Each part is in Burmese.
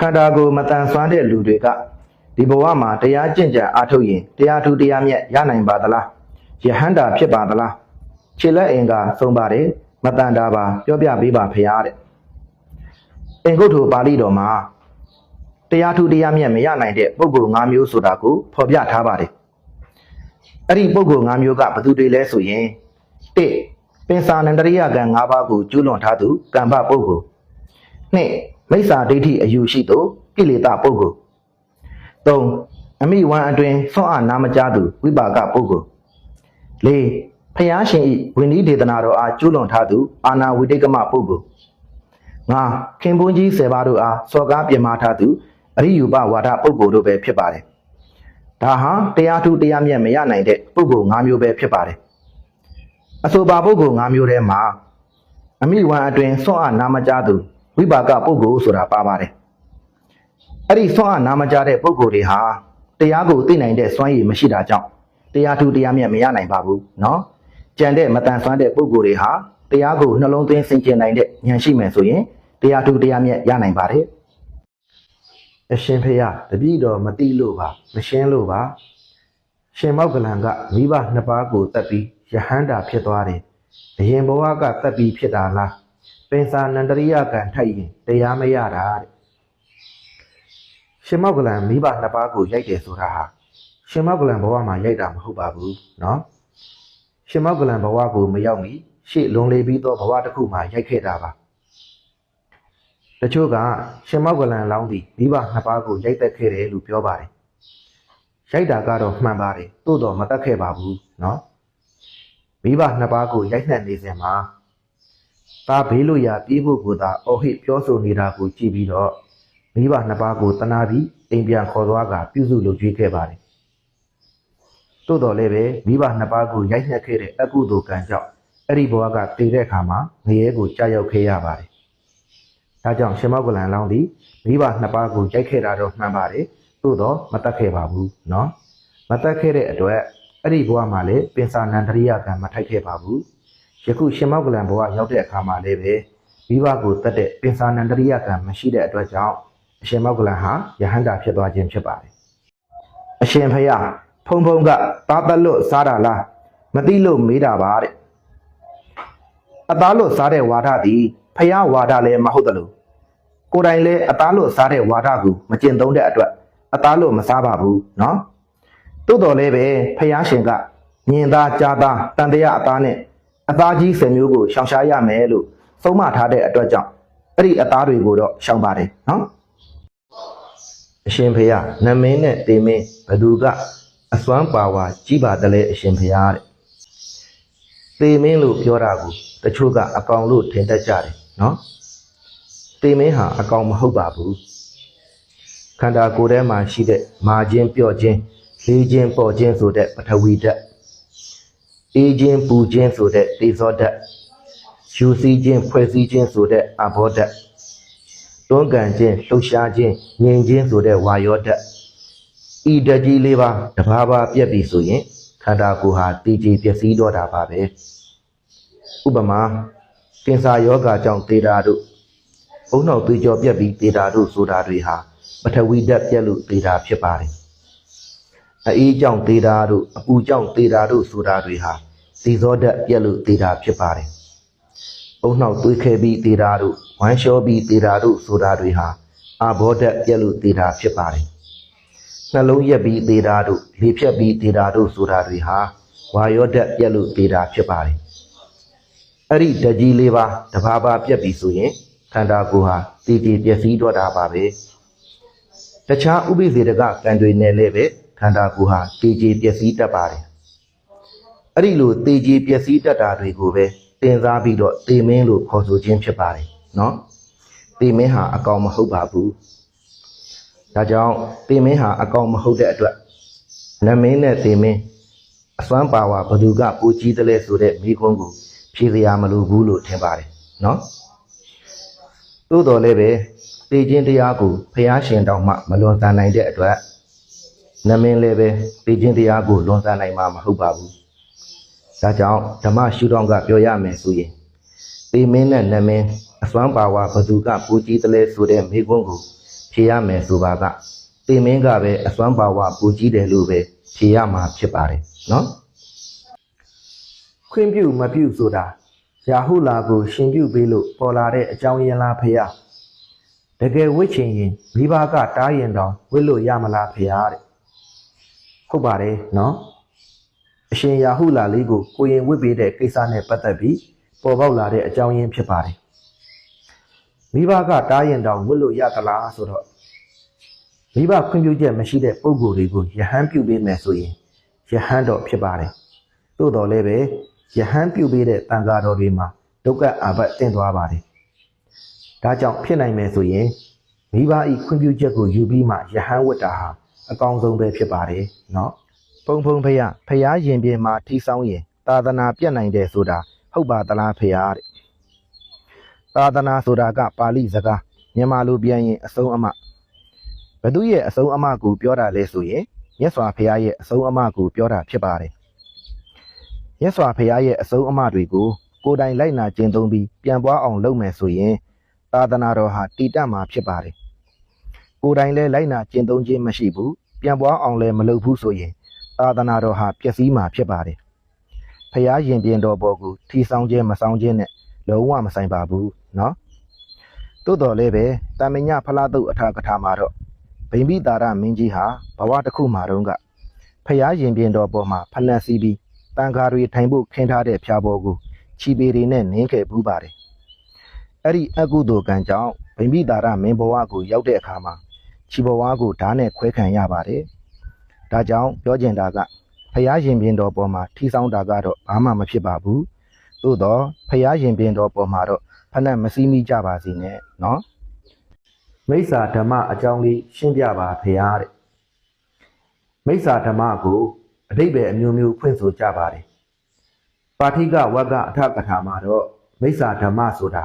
ခန္ဓာကိုယ်မတန်ဆွမ်းတဲ့လူတွေကဒီဘဝမှာတရားကျင့်ကြံအားထုတ်ရင်တရားထူးတရားမြတ်ရနိုင်ပါသလားယဟန္တာဖြစ်ပါသလားခြေလက်အင်္ဂါသုံးပါတယ်မတန်တာပါပြောပြပေးပါဖရာတဲ့အင်္ဂုတ္တပါဠိတော်မှာတရားထူးတရားမြတ်မရနိုင်တဲ့ပုဂ္ဂိုလ်၅မျိုးဆိုတာကိုဖော်ပြထားပါတယ်အဲ့ဒီပုဂ္ဂိုလ်၅မျိုးကဘယ်သူတွေလဲဆိုရင်၁ပင်စာနန္တရိယကံ၅ပါးကိုကျူးလွန်ထားသူကမ္ဘပုဂ္ဂိုလ်နှစ် မိစ္ဆာဒိဋ္ဌိအယူရှိသူကိလေသာပုဂ္ဂိုလ်သုံးအမိဝံအတွင်ဆွမ်းအားနာမကြသူဝိပါကပုဂ္ဂိုလ်လေးဖျားရှင်ဤဝိနည်းဒေသနာတော်အားကျူးလွန်ထားသူအာနာဝိတိတ်ကမပုဂ္ဂိုလ်ငါခင်ပွန်းကြီး၁၀ပါးတို့အားစော်ကားပြင်မာထားသူအရိယူပဝါဒပုဂ္ဂိုလ်တို့ပဲဖြစ်ပါတယ်ဒါဟာတရားထူးတရားမြတ်မရနိုင်တဲ့ပုဂ္ဂိုလ်၅မျိုးပဲဖြစ်ပါတယ်အဆိုပါပုဂ္ဂိုလ်၅မျိုးထဲမှာအမိဝံအတွင်ဆွမ်းအားနာမကြသူ ဝိပါကပုဂ္ဂိုလ်ဆိုတာပါပါတယ်အဲ့ဒီဆွမ်းအားနာမကြတဲ့ပုဂ္ဂိုလ်တွေဟာတရားကိုသိနိုင်တဲ့စွမ်းရည်မရှိတာကြောင့်တရားထူးတရားမြတ်မရနိုင်ပါဘူးเนาะကြံတဲ့မတန်ဆွမ်းတဲ့ပုဂ္ဂိုလ်တွေဟာတရားကိုနှလုံးသွင်းဆင်ခြင်နိုင်တဲ့ဉာဏ်ရှိမယ်ဆိုရင်တရားထူးတရားမြတ်ရနိုင်ပါတယ်အရှင်ဖေယတပည့်တော်မတိလို့ပါမရှင်းလို့ပါရှင်မောက်ကလန်ကမိဘနှစ်ပါးကိုတတ်ပြီးယဟန္တာဖြစ်သွားတယ်ဘယင်ဘဝကတတ်ပြီးဖြစ်တာလား ပင်စာနန္တရိယကံထိုက်ရင်တရားမရတာတဲ့ရှင်မောက်ကလန်မိဘနှစ်ပါးကိုရိုက်တယ်ဆိုတာဟာရှင်မောက်ကလန်ဘဝမှာရိုက်တာမဟုတ်ပါဘူးเนาะရှင်မောက်ကလန်ဘဝကိုမရောက်မီရှေ့လွန်လေပြီးသောဘဝတစ်ခုမှာရိုက်ခဲ့တာပါတချို့ကရှင်မောက်ကလန်လောင်းပြီးမိဘနှစ်ပါးကိုရိုက်သက်ခဲ့တယ်လို့ပြောပါတယ်ရိုက်တာကတော့မှန်ပါတယ်သို့တော်မတတ်ခဲ့ပါဘူးเนาะမိဘနှစ်ပါးကိုရိုက်နှက်နေစဉ်မှာ ဒါဘေးလို့ရပြေးဖို့ကိုသာအော်ဟစ်ပြောဆိုနေတာကိုကြည့်ပြီးတော့မိဘနှစ်ပါးကိုတနာပြီးအိမ်ပြန်ခေါ်သွားကပြုစုလုပ်ကြွေးခဲ့ပါတယ်သို့တော်လည်းပဲမိဘနှစ်ပါးကိုရိုက်နှက်ခဲ့တဲ့အကုသိုလ်ကံကြောင့်အဲ့ဒီဘဝကတည်တဲ့အခါမှာငရဲကိုကြာရောက်ခဲ့ရပါတယ်ဒါကြောင့်ရှင်မောကလန်လောင်းသည်မိဘနှစ်ပါးကိုရိုက်ခဲ့တာတော့မှန်ပါတယ်သို့တော့မတတ်ခဲ့ပါဘူးเนาะမတတ်ခဲ့တဲ့အတွက်အဲ့ဒီဘဝမှာလည်းပင်စာနန္တရိယကံမထိုက်ခဲ့ပါဘူး ယခုရှင်မောက်ကလန်ဘဝရောက်တဲ့အခါမှာလည်းပဲမိဘကိုတတ်တဲ့ပင်စာနန္တရိယကံမရှိတဲ့အတွက်ကြောင့်အရှင်မောက်ကလန်ဟာယဟန္တာဖြစ်သွားခြင်းဖြစ်ပါတယ်။အရှင်ဖယားဖုံဖုံကသားသက်လို့စားတာလားမသိလို့မေးတာပါတဲ့။အသားလို့စားတဲ့ဝါဒသည်ဖယားဝါဒလည်းမဟုတ်သလိုကိုယ်တိုင်လည်းအသားလို့စားတဲ့ဝါဒကိုမကျင့်သုံးတဲ့အတွက်အသားလို့မစားပါဘူးနော်။သို့တော်လည်းပဲဖယားရှင်ကမြင်သားကြားသားတန်တရားအသားနဲ့ အသားကြီး10မျိုးကိုရှောင်ရှားရမယ်လို့သုံးမထားတဲ့အတွက်ကြောင့်အဲ့ဒီအသားတွေကိုတော့ရှောင်ပါတယ်နော်အရှင်ဖေယနမင်းနဲ့တေမင်းဘသူကအစွမ်းပါဝါကြီးပါတလဲအရှင်ဖေယတဲ့တေမင်းလို့ပြောတာကိုတချို့ကအကောင်လို့ထင်တတ်ကြတယ်နော်တေမင်းဟာအကောင်မဟုတ်ပါဘူးခန္ဓာကိုယ်ထဲမှာရှိတဲ့မာခြင်းပြော့ခြင်းလေးခြင်းပေါ်ခြင်းဆိုတဲ့ပထဝီဓာတ် အေးခြင်းပူခြင်းဆိုတဲ့တေဇောဓာတ်ယူစည်းခြင်းဖွဲ့စည်းခြင်းဆိုတဲ့အဘောဓာတ်တွန်းကန်ခြင်းလှုပ်ရှားခြင်းငြိမ်ခြင်းဆိုတဲ့ဝါယောဓာတ်ဤဓာတ်ကြီးလေးပါတဘာဘာပြက်ပြီဆိုရင်ခန္ဓာကိုယ်ဟာတည်ကြည်ပျက်စီးတော့တာပါပဲဥပမာကင်ဆာယောဂါကြောင့်သေတာတို့အုံနောက်သွေးကြောပြက်ပြီးသေတာတို့ဆိုတာတွေဟာပထဝီဓာတ်ပြက်လို့သေတာဖြစ်ပါတယ် အေးကြောင့်သေတာတို့အပူကြောင့်သေတာတို့ဆိုတာတွေဟာသေဇောဓာတ်ပြက်လို့သေတာဖြစ်ပါတယ်အုံနောက်သွေးခဲပြီးသေတာတို့ဝမ်းလျှောပြီးသေတာတို့ဆိုတာတွေဟာအာဘောဓာတ်ပြက်လို့သေတာဖြစ်ပါတယ်နှလုံးရက်ပြီးသေတာတို့လေဖြတ်ပြီးသေတာတို့ဆိုတာတွေဟာဝါယောဓာတ်ပြက်လို့သေတာဖြစ်ပါတယ်အဲ့ဒီဓာတ်ကြီးလေးပါတဘာဘာပြက်ပြီဆိုရင်ခန္ဓာကိုယ်ဟာတည်တည်ပျက်စီးတော့တာပါပဲတခြားဥပိ္ပဇေတကကံတွေနဲ့လည်းပဲ ခန္ဓာကိုယ်ဟာတည်ကြည်ပျက်စီးတတ်ပါတယ်အဲ့ဒီလိုတည်ကြည်ပျက်စီးတတ်တာတွေကိုပဲတင်စားပြီးတော့တေမင်းလို့ခေါ်ဆိုခြင်းဖြစ်ပါတယ်နော်တေမင်းဟာအကောင်မဟုတ်ပါဘူးဒါကြောင့်တေမင်းဟာအကောင်မဟုတ်တဲ့အတွက်နမင်းနဲ့တေမင်းအစွမ်းပါဝါဘသူကပူကြီးတယ်လဲဆိုတဲ့မိကုန်းကိုဖြေစရာမလိုဘူးလို့ထင်ပါတယ်နော်သို့တော်လည်းပဲတေခြင်းတရားကိုဖះရှင်တောင်မှမလွန်ဆန်နိုင်တဲ့အတွက် နမင်းလည်းပဲတေခြင်းတရားကိုလွန်ဆန်နိုင်မှာမဟုတ်ပါဘူးဒါကြောင့်ဓမ္မရှုထောင့်ကပြောရမယ်ဆိုရင်တေမင်းနဲ့နမင်းအစွမ်းပါဝါဘသူကပူကြီးတယ်လဲဆိုတဲ့မိကုန်းကိုဖြေရမယ်ဆိုပါကတေမင်းကပဲအစွမ်းပါဝပူကြီးတယ်လို့ပဲဖြေရမှာဖြစ်ပါတယ်နော်ခွင့်ပြုမပြုဆိုတာရာဟုလာကိုရှင်ပြုပေးလို့ပေါ်လာတဲ့အကြောင်းရင်းလားဖေရတကယ်ဝစ်ချင်ရင်မိဘကတားရင်တော့ဝစ်လို့ရမလားဖေရတဲ့ ဟုတ်ပါတယ်နော်အရှင်ရာဟုလာလေးကိုကိုရင်ဝစ်ပေးတဲ့ကိစ္စနဲ့ပတ်သက်ပြီးပေါ်ပေါက်လာတဲ့အကြောင်းရင်းဖြစ်ပါတယ်မိဘကတားရင်တောင်ဝစ်လို့ရသလားဆိုတော့မိဘခွင့်ပြုချက်မရှိတဲ့ပုံကိုယ်တွေကိုယဟန်ပြုပေးမယ်ဆိုရင်ယဟန်တော့ဖြစ်ပါတယ်သို့တော်လည်းပဲယဟန်ပြုပေးတဲ့တန်ဃာတော်တွေမှာဒုက္ခအာဘတ်တင့်သွားပါတယ်ဒါကြောင့်ဖြစ်နိုင်မယ်ဆိုရင်မိဘဤခွင့်ပြုချက်ကိုယူပြီးမှယဟန်ဝတ်တာဟာ အကောင်းဆုံးပဲဖြစ်ပါတယ်နော်ဖုံဖုံဖရဖရာရင်ပြင်မှာထီဆောင်ရင်သာသနာပြတ်နိုင်တယ်ဆိုတာဟုတ်ပါသလားဖရာတဲ့သာသနာဆိုတာကပါဠိစကားမြန်မာလိုပြန်ရင်အဆုံးအမဘသူရဲ့အဆုံးအမကိုပြောတာလဲဆိုရင်မြတ်စွာဘုရားရဲ့အဆုံးအမကိုပြောတာဖြစ်ပါတယ်မြတ်စွာဘုရားရဲ့အဆုံးအမတွေကိုကိုယ်တိုင်လိုက်နာကျင့်သုံးပြီးပြန်ပွားအောင်လုပ်မယ်ဆိုရင်သာသနာတော်ဟာတည်တတ်မှာဖြစ်ပါတယ် ကိုယ်တိုင်လည်းလိုက်နာကျင့်သုံးခြင်းမရှိဘူးပြန်ပွားအောင်လည်းမလုပ်ဘူးဆိုရင်သာသနာတော်ဟာပျက်စီးမှာဖြစ်ပါတယ်ဖះရင်ပြင်တော်ပေါ်ကိုထီဆောင်ခြင်းမဆောင်ခြင်းနဲ့လုံးဝမဆိုင်ပါဘူးเนาะသို့တော်လည်းပဲတာမညဖလားတုတ်အထာကထာမှာတော့ဗိမ္ပိတာရမင်းကြီးဟာဘဝတစ်ခုမှာတုန်းကဖះရင်ပြင်တော်ပေါ်မှာဖလန့်စီးပြီးတန်ခါတွေထိုင်ဖို့ခင်းထားတဲ့ဖျားပေါ်ကိုချီပေတွေနဲ့နင်းခဲ့ဘူးပါတယ်အဲ့ဒီအကုသိုလ်ကံကြောင့်ဗိမ္ပိတာရမင်းဘဝကိုရောက်တဲ့အခါမှာ ချီဘဝကိုဓာတ်နဲ့ခွဲခံရပါတယ်ဒါကြောင့်ပြောကျင်တာကဖះရင်ပြင်တော်ပေါ်မှာထီဆောင်တာကတော့ဘာမှမဖြစ်ပါဘူးသို့တော့ဖះရင်ပြင်တော်ပေါ်မှာတော့ဖဏတ်မစည်းမိကြပါစေနဲ့နော်မိစ္ဆာဓမ္မအကြောင်းလေးရှင်းပြပါဖះတဲ့မိစ္ဆာဓမ္မကိုအတိတ်ပဲအမျိုးမျိုးဖွင့်ဆိုကြပါတယ်ပါဋိကဝက္ကအထကထာမှာတော့မိစ္ဆာဓမ္မဆိုတာ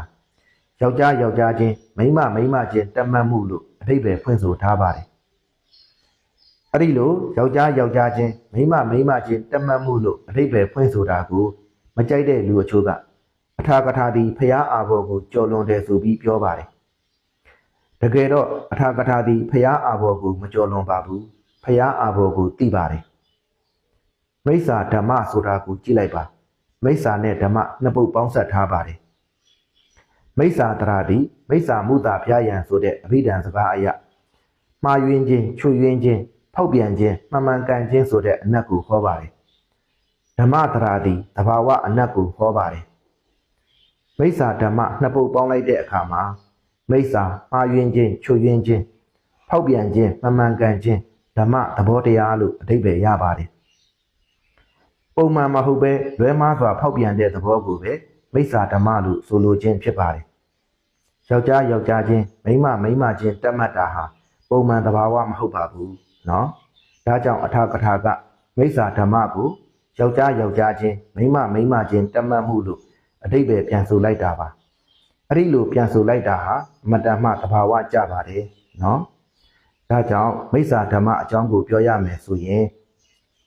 ယောက်ျားယောက်ျားချင်းမိန်းမမိန်းမချင်းတတ်မှတ်မှုလို့ အတိတ်ပဲဖွင့်ဆိုထားပါတယ်အဲ့ဒီလိုယောက်ျားယောက်ျားချင်းမိန်းမမိန်းမချင်းတတ်မှတ်မှုလို့အတိတ်ပဲဖွင့်ဆိုတာကိုမကြိုက်တဲ့လူအချို့ကအထာကထာသည်ဖျားအာဘောကိုကြော်လွန်တယ်ဆိုပြီးပြောပါတယ်တကယ်တော့အထာကထာသည်ဖျားအာဘောကိုမကြော်လွန်ပါဘူးဖျားအာဘောကိုသိပါတယ်မိစ္ဆာဓမ္မဆိုတာကိုကြည့်လိုက်ပါမိစ္ဆာနဲ့ဓမ္မနှစ်ပုတ်ပေါင်းဆက်ထားပါတယ် မိစ္ဆာတရာတိမိစ္ဆာမုတာဖျားယံဆိုတဲ့အဘိဓမ္မာစကားအရမှားယွင်းခြင်းချွတ်ယွင်းခြင်းဖောက်ပြန်ခြင်းမှန်မှန်ကန်ခြင်းဆိုတဲ့အနက်ကိုဟောပါတယ်ဓမ္မတရာတိတဘာဝအနက်ကိုဟောပါတယ်မိစ္ဆာဓမ္မနှစ်ပုတ်ပေါင်းလိုက်တဲ့အခါမှာမိစ္ဆာမှားယွင်းခြင်းချွတ်ယွင်းခြင်းဖောက်ပြန်ခြင်းမှန်မှန်ကန်ခြင်းဓမ္မသဘောတရားလို့အဓိပ္ပာယ်ရပါတယ်ပုံမှန်မဟုတ်ပဲလွဲမှားစွာဖောက်ပြန်တဲ့သဘောကိုပဲ မိစ္ဆာဓမ္မလို့ဆိုလိုခြင်းဖြစ်ပါတယ်။ယောက်ျားယောက်ျားချင်းမိန်းမမိန်းမချင်းတတ်မှတ်တာဟာပုံမှန်သဘာဝမဟုတ်ပါဘူးနော်။ဒါကြောင့်အထာကထာကမိစ္ဆာဓမ္မကိုယောက်ျားယောက်ျားချင်းမိန်းမမိန်းမချင်းတတ်မှတ်မှုလို့အတိတ်ပဲပြန်ဆိုလိုက်တာပါ။အဲ့ဒီလိုပြန်ဆိုလိုက်တာဟာအမတန်မှသဘာဝကျပါတယ်နော်။ဒါကြောင့်မိစ္ဆာဓမ္မအကြောင်းကိုပြောရမယ်ဆိုရင်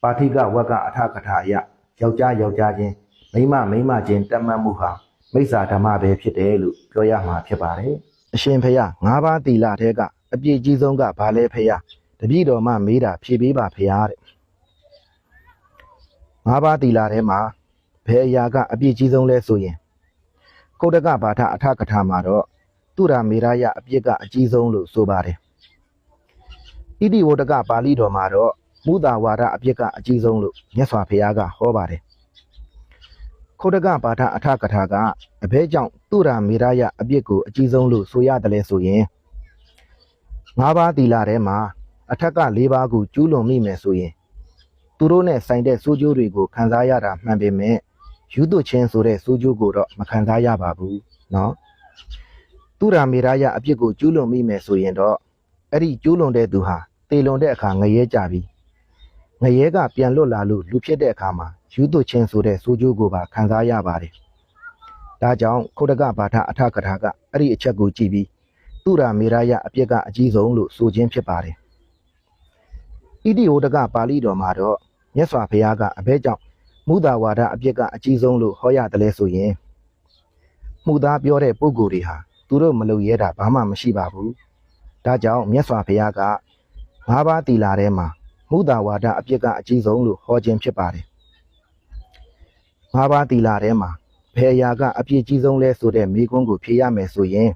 ပါဋိကဝက်ကအထကထာအရယောက်ျားယောက်ျားချင်း မိန်းမမိန်းမချင်းတတ်မှတ်မှုဟာမိစ္ဆာဓမ္မပဲဖြစ်တယ်လို့ပြောရမှာဖြစ်ပါတယ်အရှင်ဖေယ၅ပါးသီလထဲကအပြည့်ကြီးဆုံးကဘာလဲဖေယတပည့်တော်မှမေးတာဖြေပေးပါဖေယတဲ့၅ပါးသီလထဲမှာဘယ်အရာကအပြည့်ကြီးဆုံးလဲဆိုရင်ကုဋ္ဌကဘာထအထကထာမှာတော့သူရမေရယအပြစ်ကအကြီးဆုံးလို့ဆိုပါတယ်ဣတိဝတ္တကပါဠိတော်မှာတော့မုသာဝါဒအပြစ်ကအကြီးဆုံးလို့မြတ်စွာဘုရားကဟောပါတယ် ခုတကပါಠအထကထာကအဘဲကြောင့်သူရာမေရယအပြစ်ကိုအကြီးဆုံးလို့ဆိုရတယ်လဲဆိုရင်ငါးပါးသီလထဲမှာအထက်က၄ပါးကိုကျူးလွန်မိမယ်ဆိုရင်သူတို့နဲ့ဆိုင်တဲ့စိုးကျိုးတွေကိုခံစားရတာမှန်ပေမဲ့ယူသွချင်းဆိုတဲ့စိုးကျိုးကိုတော့မခံစားရပါဘူးเนาะသူရာမေရယအပြစ်ကိုကျူးလွန်မိမယ်ဆိုရင်တော့အဲ့ဒီကျူးလွန်တဲ့သူဟာတေလွန်တဲ့အခါငရဲကြပြီ ငရဲကပြန်လွတ်လာလို့လူဖြစ်တဲ့အခါမှာယူသွချင်းဆိုတဲ့စိုးကျိုးကိုပါခံစားရပါတယ်။ဒါကြောင့်ခုတကဘာထအထကထာကအဲ့ဒီအချက်ကိုကြည့်ပြီးသူရာမေရယအပြစ်ကအကြီးဆုံးလို့ဆိုခြင်းဖြစ်ပါတယ်။ဣတိဟောတကပါဠိတော်မှာတော့မြတ်စွာဘုရားကအဘဲကြောင့်မုသာဝါဒအပြစ်ကအကြီးဆုံးလို့ဟောရတယ်လဲဆိုရင်မှုသားပြောတဲ့ပုဂ္ဂိုလ်တွေဟာသူတို့မလုပ်ရဲတာဘာမှမရှိပါဘူး။ဒဒါကြောင့်မြတ်စွာဘုရားကငါးပါးတီလာထဲမှာ မုသာဝါဒအပြစ်ကအကြီးဆုံးလို့ဟောခြင်းဖြစ်ပါတယ်ငါးပါးတီလာထဲမှာဘယ်အရာကအပြစ်ကြီးဆုံးလဲဆိုတဲ့မိကွန်းကိုဖြေရမယ်ဆိုရင်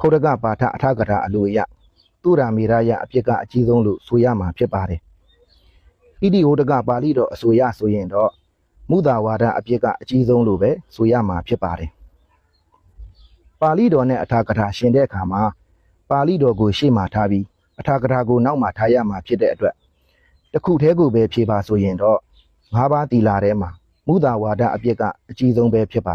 ခုတ်တကပါဠအထကထာအလိုအရသူရာမေရယအပြစ်ကအကြီးဆုံးလို့ဆိုရမှာဖြစ်ပါတယ်ဣတိဟောတကပါဠိတော်အဆိုရဆိုရင်တော့မုသာဝါဒအပြစ်ကအကြီးဆုံးလို့ပဲဆိုရမှာဖြစ်ပါတယ်ပါဠိတော်နဲ့အထာကထာရှင်တဲ့အခါမှာပါဠိတော်ကိုရှေ့မှာထားပြီး အထာကထာကိုနောက်မှာထားရမှာဖြစ်တဲ့အတွက်တစ်ခုတည်းကိုပဲဖြေပါဆိုရင်တော့ငါးပါးတီလာထဲမှာမုသာဝါဒအပြစ်ကအကြီးဆုံးပဲဖြစ်ပါ